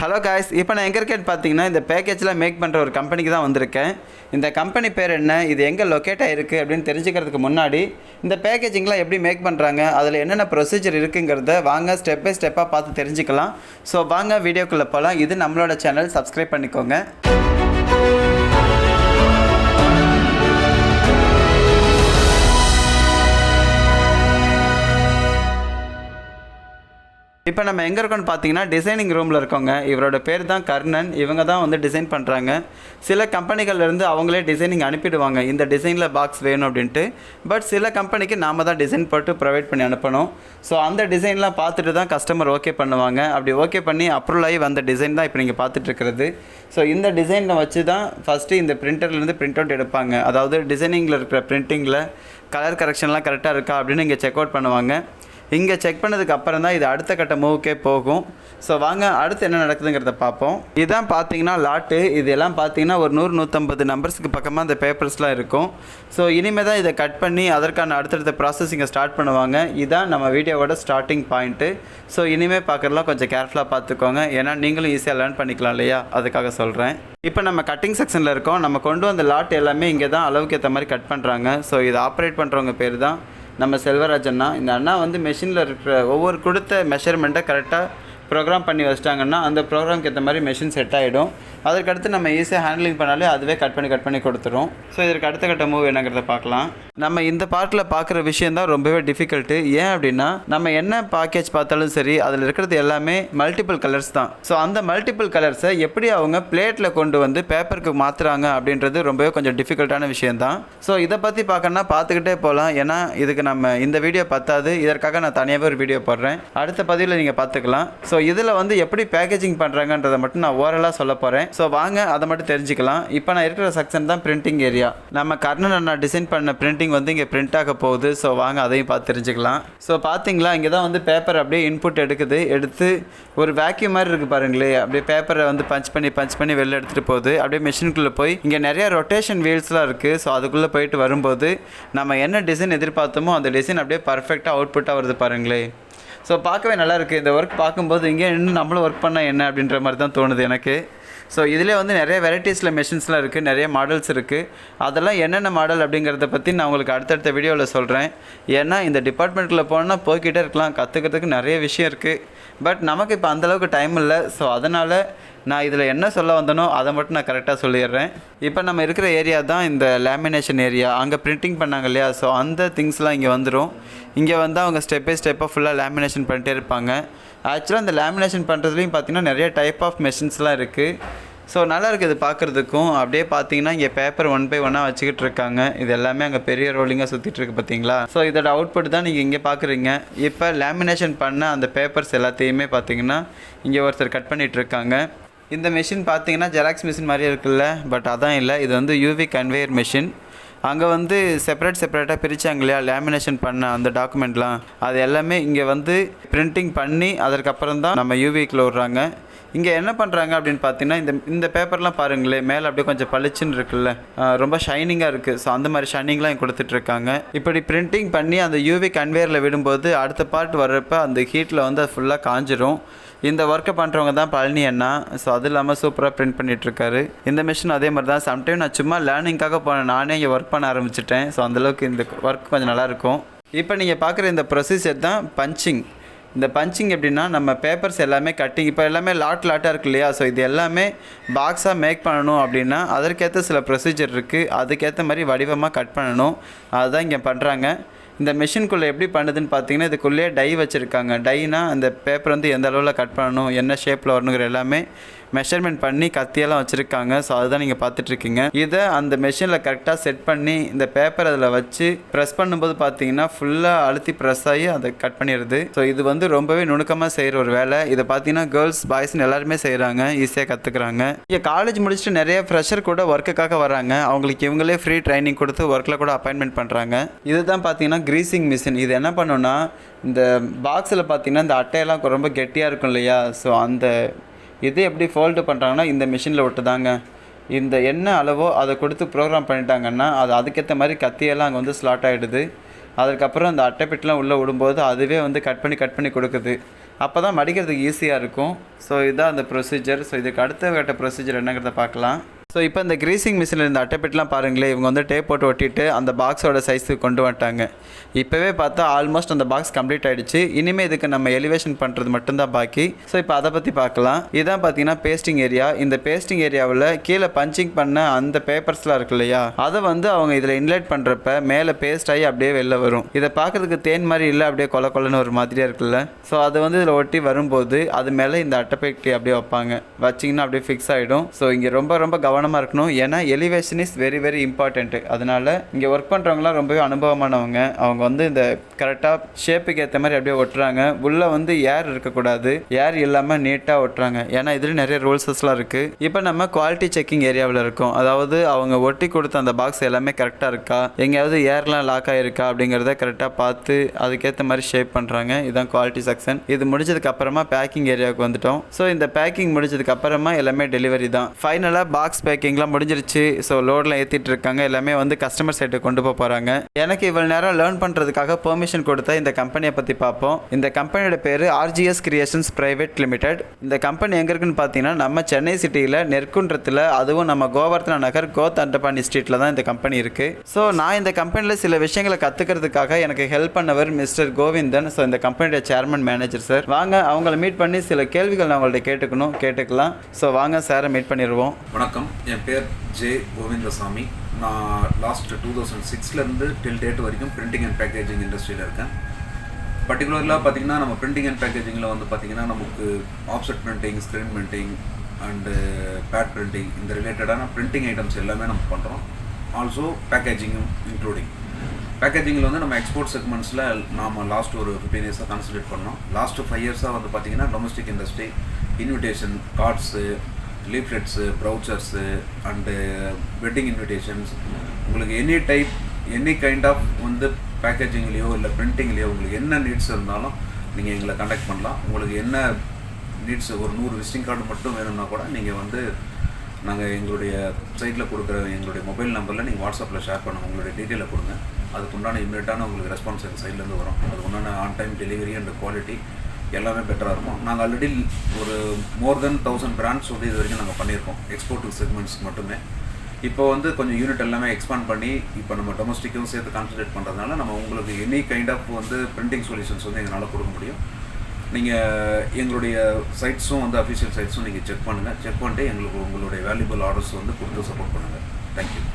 Hello guys இப்போ நான் எங்கே இருக்கேன்னு பார்த்தீங்கன்னா இந்த பேக்கேஜ்லாம் மேக் பண்ணுற ஒரு கம்பெனிக்கு தான் வந்திருக்கேன். இந்த கம்பெனி பேர் என்ன? இது எங்கே லொக்கேட் ஆகிருக்கு அப்படின்னு தெரிஞ்சுக்கிறதுக்கு முன்னாடி இந்த பேக்கேஜிங்லாம் எப்படி மேக் பண்ணுறாங்க அதில் என்னென்ன ப்ரொசீஜர் இருக்குங்கிறத வாங்க ஸ்டெப் பை ஸ்டெப்பாக பார்த்து தெரிஞ்சுக்கலாம். ஸோ வாங்க வீடியோக்குள்ளே போகலாம் இது நம்மளோட சேனல் சப்ஸ்கிரைப் பண்ணிக்கோங்க. இப்போ நம்ம எங்கே இருக்கோம்னு பார்த்தீங்கன்னா டிசைனிங் ரூமில் இருக்கோங்க இவரோட பேர் தான் கர்ணன். இவங்க தான் வந்து டிசைன் பண்ணுறாங்க சில கம்பெனிகள்லேருந்து அவங்களே டிசைனிங் அனுப்பிடுவாங்க. இந்த டிசைனில் பாக்ஸ் வேணும் அப்படின்ட்டு. பட் சில கம்பெனிக்கு நாம தான் டிசைன் போட்டு ப்ரொவைட் பண்ணி அனுப்பணும். ஸோ அந்த டிசைன்லாம் பார்த்துட்டு தான் கஸ்டமர் ஓகே பண்ணுவாங்க. அப்படி ஓகே பண்ணி அப்ரூவல் ஆகி வந்த டிசைன் தான் இப்போ நீங்கள் பார்த்துட்ருக்கிறது ஸோ இந்த டிசைனை வச்சு தான் ஃபஸ்ட்டு இந்த பிரிண்டர்லேருந்து பிரிண்ட் அவுட் எடுப்பாங்க. அதாவது டிசைனிங்கில் இருக்கிற பிரிண்டிங்கில் கலர் கரெக்ஷன்லாம் கரெக்டாக இருக்கா அப்படின்னு இங்கே செக் அவுட் பண்ணுவாங்க. இங்கே செக் பண்ணதுக்கு அப்புறம் தான் இது அடுத்த கட்ட மூவுக்கே போகும். ஸோ வாங்க அடுத்து என்ன நடக்குதுங்கிறத பார்ப்போம். இதான் பார்த்தீங்கன்னா லாட்டு இதெல்லாம் பார்த்தீங்கன்னா ஒரு நூறு நூற்றம்பது நம்பர்ஸுக்கு பக்கமாக இந்த பேப்பர்ஸ்லாம் இருக்கும். ஸோ இனிமேல் தான் இதை கட் பண்ணி அதற்கான அடுத்தடுத்த ப்ராசஸிங்கை ஸ்டார்ட் பண்ணுவாங்க. இதான் நம்ம வீடியோவோட ஸ்டார்டிங் பாயிண்ட்டு ஸோ இனிமேல் பார்க்குறதுலாம் கொஞ்சம் கேர்ஃபுல்லாக பார்த்துக்கோங்க. ஏன்னா நீங்களும் ஈஸியாக லேர்ன் பண்ணிக்கலாம் இல்லையா? அதுக்காக சொல்கிறேன் இப்போ நம்ம கட்டிங் செக்ஷனில் இருக்கோம். நம்ம கொண்டு வந்த லாட் எல்லாமே இங்கே தான் அளவுக்கு ஏற்ற மாதிரி கட் பண்ணுறாங்க ஸோ இதை ஆப்ரேட் பண்ணுறவங்க பேர் தான் நம்ம செல்வராஜ் அண்ணா. இந்த அண்ணா வந்து மெஷினில் இருக்கிற ஒவ்வொரு கொடுத்த மெஷர்மெண்ட்டை கரெக்டாக ப்ரோக்ராம் பண்ணி வச்சிட்டாங்கன்னா அந்த ப்ரோக்ராம்க்கு ஏற்ற மாதிரி மெஷின் செட் ஆகிடும் அதற்கடுத்து நம்ம ஈஸியாக ஹேண்ட்லிங் பண்ணாலே அதுவே கட் பண்ணி கட் பண்ணி கொடுத்துரும். ஸோ இதற்கு அடுத்த கட்ட மூவ் என்னங்கிறத பார்க்கலாம். நம்ம இந்த பார்ட்டில் பார்க்குற விஷயம் தான் ரொம்பவே டிஃபிகல்ட்டு ஏன் அப்படின்னா நம்ம என்ன பேக்கேஜ் பார்த்தாலும் சரி அதில் இருக்கிறது எல்லாமே மல்டிபிள் கலர்ஸ் தான். ஸோ அந்த மல்டிபிள் கலர்ஸை எப்படி அவங்க பிளேட்டில் கொண்டு வந்து பேப்பருக்கு மாற்றுறாங்க அப்படின்றது ரொம்பவே கொஞ்சம் டிஃபிகல்ட்டான விஷயம் தான். ஸோ இதை பற்றி பார்க்கணுன்னா பார்த்துக்கிட்டே போகலாம். ஏன்னா இதுக்கு நம்ம இந்த வீடியோ பத்தாது. இதற்காக நான் தனியாகவே ஒரு வீடியோ போடுறேன். அடுத்த பதிவில் நீங்கள் பார்த்துக்கலாம். ஸோ ஸோ இதில் வந்து எப்படி பேக்கேஜிங் பண்ணுறாங்கன்றதை மட்டும் நான் ஓரலாக சொல்ல போகிறேன் ஸோ வாங்க அதை மட்டும் தெரிஞ்சுக்கலாம். இப்போ நான் இருக்கிற செக்ஷன் தான் பிரிண்டிங் ஏரியா நம்ம கர்ணன் அண்ணா டிசைன் பண்ண பிரிண்டிங் வந்து இங்கே பிரிண்ட் ஆக போகுது. ஸோ வாங்க அதையும் பார்த்து தெரிஞ்சுக்கலாம். ஸோ பார்த்தீங்களா இங்கே தான் வந்து பேப்பர் அப்படியே இன்புட் எடுக்குது. எடுத்து ஒரு வேக்யூம் மாதிரி இருக்குது பாருங்களே. அப்படியே பேப்பரை வந்து பஞ்ச் பண்ணி பஞ்ச் பண்ணி வெளில எடுத்துகிட்டு போகுது. அப்படியே மிஷினுக்குள்ளே போய் இங்கே நிறைய ரொட்டேஷன் வீல்ஸ்லாம் இருக்குது ஸோ அதுக்குள்ளே போயிட்டு வரும்போது நம்ம என்ன டிசைன் எதிர்பார்த்தோமோ அந்த டிசைன் அப்படியே பர்ஃபெக்டாக அவுட்புட்டாக வருது பாருங்களேன் ஸோ பார்க்கவே நல்லாயிருக்கு இந்த ஒர்க் பார்க்கும்போது இங்கே இன்னும் நம்மளும் ஒர்க் பண்ணால் என்ன அப்படின்ற மாதிரி தான் தோணுது எனக்கு. ஸோ இதிலே வந்து நிறைய வெரைட்டிஸில் மெஷின்ஸ்லாம் இருக்குது நிறைய மாடல்ஸ் இருக்குது அதெல்லாம் என்னென்ன மாடல் அப்படிங்கிறத பற்றி நான் உங்களுக்கு அடுத்தடுத்த வீடியோவில் சொல்கிறேன் ஏன்னா இந்த டிபார்ட்மெண்ட்டில் போனால் போய்கிட்டே இருக்கலாம் கற்றுக்கிறதுக்கு நிறைய விஷயம் இருக்குது பட் நமக்கு இப்போ அந்தளவுக்கு டைம் இல்லை. ஸோ அதனால் நான் இதில் என்ன சொல்ல வந்தனோ அதை மட்டும் நான் கரெக்டாக சொல்லிடுறேன். இப்போ நம்ம இருக்கிற ஏரியா தான் இந்த லேமினேஷன் ஏரியா அங்கே பிரிண்டிங் பண்ணாங்க இல்லையா? ஸோ அந்த திங்ஸ்லாம் இங்கே வந்துடும் இங்கே வந்து அவங்க ஸ்டெப் பை ஸ்டெப்பாக ஃபுல்லாக லேமினேஷன் பண்ணிட்டே இருப்பாங்க. ஆக்சுவலாக அந்த லேமினேஷன் பண்ணுறதுலையும் பார்த்தீங்கன்னா நிறைய டைப் ஆஃப் மெஷின்ஸ்லாம் இருக்குது ஸோ நல்லா இருக்குது இது பார்க்குறதுக்கும் அப்படியே பார்த்தீங்கன்னா இங்கே பேப்பர் ஒன் பை ஒன்னாக வச்சுக்கிட்டு இருக்காங்க இது எல்லாமே அங்கே பெரிய ரோலிங்காக சுற்றிட்டு இருக்கு பார்த்தீங்களா ஸோ இதோட அவுட்புட் தான் நீங்கள் இங்கே பார்க்குறீங்க இப்போ லேமினேஷன் பண்ண அந்த பேப்பர்ஸ் எல்லாத்தையுமே பார்த்தீங்கன்னா இங்கே ஒருத்தர் கட் பண்ணிகிட்டு இருக்காங்க இந்த மிஷின் பார்த்தீங்கன்னா ஜெராக்ஸ் மிஷின் மாதிரியே இருக்குல்ல பட் அதான் இல்லை. இது வந்து யூவி கன்வேயர் மிஷின் அங்கே வந்து செப்பரேட் செப்பரேட்டாக பிரித்தாங்க இல்லையா? லேமினேஷன் பண்ண அந்த டாக்குமெண்ட்லாம் அது எல்லாமே இங்கே வந்து பிரிண்டிங் பண்ணி அதற்கப்புறம் தான் நம்ம யூவிக்கில் விட்றாங்க. இங்கே என்ன பண்ணுறாங்க அப்படின்னு பார்த்தீங்கன்னா இந்த இந்த பேப்பர்லாம் பாருங்களேன். மேலே அப்படியே கொஞ்சம் பளிச்சுன்னு இருக்குல்ல. ரொம்ப ஷைனிங்காக இருக்குது ஸோ அந்த மாதிரி ஷைனிங்லாம் இங்கே கொடுத்துட்ருக்காங்க. இப்படி பிரிண்டிங் பண்ணி அந்த யூவி கன்வேயரில் விடும்போது அடுத்த பார்ட் வர்றப்ப அந்த ஹீட்டில் வந்து அது ஃபுல்லாக காஞ்சிரும். இந்த ஒர்க்கை பண்ணுறவங்க தான் பழனி அண்ணா. ஸோ அது இல்லாமல் சூப்பராக பிரிண்ட் பண்ணிகிட்ருக்காரு இந்த மிஷின் அதே மாதிரி தான். சம்டைம் நான் சும்மா லேர்னிங்காக போனேன். நானே இங்கே ஒர்க் பண்ண ஆரம்பிச்சிட்டேன். ஸோ அந்தளவுக்கு இந்த ஒர்க் கொஞ்சம் நல்லாயிருக்கும் இப்போ நீங்கள் பார்க்குற இந்த ப்ரொசீஜர் தான் பஞ்சிங் இந்த பஞ்சிங் எப்படின்னா நம்ம பேப்பர்ஸ் எல்லாமே கட்டிங் இப்போ எல்லாமே லாட் லாட்டாக இருக்கு இல்லையா? ஸோ இது எல்லாமே பாக்ஸாக மேக் பண்ணணும் அப்படின்னா அதற்கேற்ற சில ப்ரொசீஜர் இருக்குது அதுக்கேற்ற மாதிரி வடிவமாக கட் பண்ணணும். அதுதான் இங்கே பண்ணுறாங்க இந்த மிஷின்குள்ளே எப்படி பண்ணுதுன்னு பார்த்தீங்கன்னா இதுக்குள்ளேயே டை வச்சுருக்காங்க. டைனால் அந்த பேப்பர் வந்து எந்த அளவில் கட் பண்ணணும் என்ன ஷேப்பில் வரணுங்கிற எல்லாமே மெஷர்மெண்ட் பண்ணி கத்தியெல்லாம் வச்சுருக்காங்க. ஸோ அதுதான் நீங்கள் பார்த்துட்ருக்கீங்க. இதை அந்த மெஷினில் கரெக்டாக செட் பண்ணி இந்த பேப்பர் அதில் வச்சு ப்ரெஸ் பண்ணும்போது பார்த்தீங்கன்னா ஃபுல்லாக அழுத்தி ப்ரெஸ் ஆகி அதை கட் பண்ணிடுது ஸோ இது வந்து ரொம்பவே நுணுக்கமாக செய்கிற ஒரு வேலை. இதை பார்த்தீங்கன்னா கேர்ள்ஸ் பாய்ஸ்னு எல்லாருமே செய்கிறாங்க. ஈஸியாக கற்றுக்குறாங்க இங்கே காலேஜ் முடிச்சுட்டு நிறைய ஃப்ரெஷர் கூட ஒர்க்குக்காக வராங்க. அவங்களுக்கு இவங்களே ஃப்ரீ ட்ரைனிங் கொடுத்து ஒர்க்கில் கூட அப்பாயின்மெண்ட் பண்ணுறாங்க இதுதான் பார்த்தீங்கன்னா க்ரீசிங் மிஷின் இது என்ன பண்ணுன்னா இந்த பாக்ஸில் பார்த்தீங்கன்னா இந்த அட்டையெல்லாம் ரொம்ப கெட்டியாக இருக்கும் இல்லையா? ஸோ அந்த இது எப்படி ஃபோல்டு பண்ணுறாங்கன்னா இந்த மிஷினில் விட்டுதாங்க இந்த என்ன அளவோ அதை கொடுத்து ப்ரோக்ராம் பண்ணிட்டாங்கன்னா அது அதுக்கேற்ற மாதிரி கத்தியெல்லாம் அங்கே வந்து ஸ்லாட் ஆகிடுது அதுக்கப்புறம் அந்த அட்டைப்பெட்டெலாம் உள்ளே விடும்போது அதுவே வந்து கட் பண்ணி கட் பண்ணி கொடுக்குது. அப்போ தான் மடிக்கிறதுக்கு ஈஸியாக இருக்கும். ஸோ இதுதான் அந்த ப்ரொசீஜர் ஸோ இதுக்கு அடுத்த கட்ட ப்ரொசீஜர் என்னங்கிறத பார்க்கலாம். ஸோ இப்போ இந்த கிரீசிங் மிஷினில் இந்த அட்டைப்பெட்டிலாம் பாருங்களேன் இவங்க வந்து டேப் போட்டு ஒட்டிட்டு அந்த பாக்ஸோட சைஸுக்கு கொண்டு வந்துட்டாங்க. இப்போவே பார்த்தா ஆல்மோஸ்ட் அந்த பாக்ஸ் கம்ப்ளீட் ஆகிடுச்சு இனிமேல் இதுக்கு நம்ம எலிவேஷன் பண்ணுறது மட்டும்தான் பாக்கி. ஸோ இப்போ அதை பற்றி பார்க்கலாம் இதான் பார்த்தீங்கன்னா பேஸ்டிங் ஏரியா இந்த பேஸ்டிங் ஏரியாவில் கீழே பஞ்சிங் பண்ண அந்த பேப்பர்ஸ்லாம் இருக்கு இல்லையா? அதை வந்து அவங்க இதில் இன்லைட் பண்ணுறப்ப மேலே பேஸ்ட் ஆகி அப்படியே வெளில வரும். இதை பார்க்குறதுக்கு தேன் மாதிரி இல்லை அப்படியே கொல கொலன்னு ஒரு மாதிரியாக இருக்குல்ல? ஸோ அதை வந்து இதில் ஒட்டி வரும்போது அது மேலே இந்த அட்டைப்பெட்டி அப்படியே வைப்பாங்க. வச்சிங்கன்னா அப்படியே ஃபிக்ஸ் ஆகிடும் ஸோ இங்கே ரொம்ப ரொம்ப கவனம் கவனமாக இருக்கணும். ஏன்னா elevation is very very important அதனால் இங்கே ஒர்க் பண்ணுறவங்களாம் ரொம்பவே அனுபவமானவங்க. அவங்க வந்து இந்த கரெக்டாக ஷேப்புக்கு ஏற்ற மாதிரி அப்படியே ஒட்டுறாங்க. உள்ளே வந்து ஏர் இருக்கக்கூடாது. ஏர் இல்லாமல் நீட்டாக ஒட்டுறாங்க. ஏன்னா இதில் நிறைய ரூல்ஸஸ்லாம் இருக்குது இப்போ நம்ம குவாலிட்டி செக்கிங் ஏரியாவில் இருக்கோம். அதாவது அவங்க ஒட்டி கொடுத்த அந்த பாக்ஸ் எல்லாமே கரெக்டாக இருக்கா? எங்கேயாவது ஏர்லாம் லாக் ஆகிருக்கா அப்படிங்கிறத கரெக்டாக பார்த்து அதுக்கேற்ற மாதிரி ஷேப் பண்ணுறாங்க இதுதான் குவாலிட்டி செக்ஷன் இது முடிஞ்சதுக்கு அப்புறமா பேக்கிங் ஏரியாவுக்கு வந்துட்டோம். ஸோ இந்த பேக்கிங் முடிஞ்சதுக்கு அப்புறமா எல்லாமே டெலிவரி தான். ஃபைனலாக பாக்ஸ் பேக்கிங்லாம் முடிஞ்சிருச்சு. ஸோ லோடில் ஏற்றிட்டு இருக்காங்க எல்லாமே வந்து கஸ்டமர் சைட்டு கொண்டு போக போகிறாங்க எனக்கு இவ்வளோ நேரம் லேர்ன் பண்ணுறதுக்காக பெர்மிஷன் கொடுத்த இந்த கம்பெனியை பற்றி பார்ப்போம் இந்த கம்பெனியோட பேர் ஆர்ஜிஎஸ் கிரியேஷன்ஸ் ப்ரைவேட் லிமிடெட் இந்த கம்பெனி எங்கே இருக்குன்னு பார்த்தீங்கன்னா நம்ம சென்னை சிட்டியில் நெற்குன்றத்தில் அதுவும் நம்ம கோவர்த்தன நகர் கோத் அண்டபாணி ஸ்ட்ரீட்டில் தான் இந்த கம்பெனி இருக்குது ஸோ நான் இந்த கம்பெனியில் சில விஷயங்களை கற்றுக்கிறதுக்காக எனக்கு ஹெல்ப் பண்ணவர் மிஸ்டர் கோவிந்தன். ஸோ இந்த கம்பெனியோட சேர்மன் மேனேஜர் சார் வாங்க அவங்கள மீட் பண்ணி சில கேள்விகள் நான் அவங்கள்ட்ட கேட்டுக்கணும் கேட்டுக்கலாம். ஸோ வாங்க சாரை மீட் பண்ணிடுவோம் வணக்கம். என் பேர் ஜே கோவிந்தசாமி. நான் லாஸ்ட் டூ தௌசண்ட் சிக்ஸ்லேருந்து டில் டேட் வரைக்கும் பிரிண்டிங் அண்ட் பேக்கேஜிங் இண்டஸ்ட்ரியில் இருக்கேன். பர்டிகுலர்லாக பார்த்தீங்கன்னா நம்ம பிரிண்டிங் அண்ட் பேக்கேஜிங்கில் வந்து பார்த்தீங்கன்னா நமக்கு offset printing screen printing and pad printing இந்த ரிலேட்டடான பிரிண்டிங் ஐட்டம்ஸ் எல்லாமே நம்ம பண்ணுறோம் ஆல்சோ பேக்கேஜிங்கும் இன்க்ளூடிங் பேக்கேஜிங்கில் வந்து நம்ம எக்ஸ்போர்ட் செக்மெண்ட்ஸில் நாம் லாஸ்ட் ஒரு ஃபிஃப்டீன் இயர்ஸாக கான்சன்ட்ரேட் பண்ணோம். லாஸ்ட் ஃபைவ் இயர்ஸாக வந்து பார்த்தீங்கன்னா domestic industry invitation cards leaflets brochures and wedding invitations உங்களுக்கு any type any kind of வந்து பேக்கேஜிங்லேயோ இல்லை பிரிண்டிங்லேயோ உங்களுக்கு என்ன நீட்ஸ் இருந்தாலும் நீங்கள் எங்களை கண்டக்ட் பண்ணலாம். உங்களுக்கு என்ன நீட்ஸ் ஒரு நூறு விசிட்டிங் கார்டு மட்டும் வேணும்னா கூட நீங்கள் வந்து நாங்கள் எங்களுடைய சைட்டில் கொடுக்குற எங்களுடைய மொபைல் நம்பரில் நீங்கள் வாட்ஸ்அப்பில் ஷேர் பண்ணுங்கள் உங்களுடைய டீட்டெயிலை கொடுங்க. அதுக்கு உண்டான இம்மிடியட்டான உங்களுக்கு ரெஸ்பான்ஸ் எங்கள் சைட்லேருந்து வரும். அதுக்கு உண்டான on time delivery and quality எல்லாமே பெட்டராக இருக்கும். நாங்கள் ஆல்ரெடி ஒரு மோர் தென் தௌசண்ட் பிராண்ட்ஸ் வந்து இது வரைக்கும் நாங்கள் பண்ணியிருக்கோம். எக்ஸ்போர்ட் செக்மெண்ட்ஸ்க்கு மட்டுமே. இப்போ வந்து கொஞ்சம் யூனிட் எல்லாமே எக்ஸ்பாண்ட் பண்ணி இப்போ நம்ம டொமஸ்டிக்கும் சேர்த்து கான்சன்ட்ரேட் பண்ணுறதுனால நம்ம உங்களுக்கு எனி கைண்ட் ஆஃப் வந்து பிரிண்டிங் சொல்யூஷன்ஸ் வந்து எங்களால் கொடுக்க முடியும். நீங்கள் எங்களுடைய சைட்ஸும் வந்து அஃபிஷியல் சைட்ஸும் நீங்கள் செக் பண்ணுங்கள் செக் பண்ணிட்டு எங்களுக்கு உங்களுடைய வேல்யூபிள் ஆர்டர்ஸ் வந்து கொடுத்து சப்போர்ட் பண்ணுங்கள் தேங்க்யூ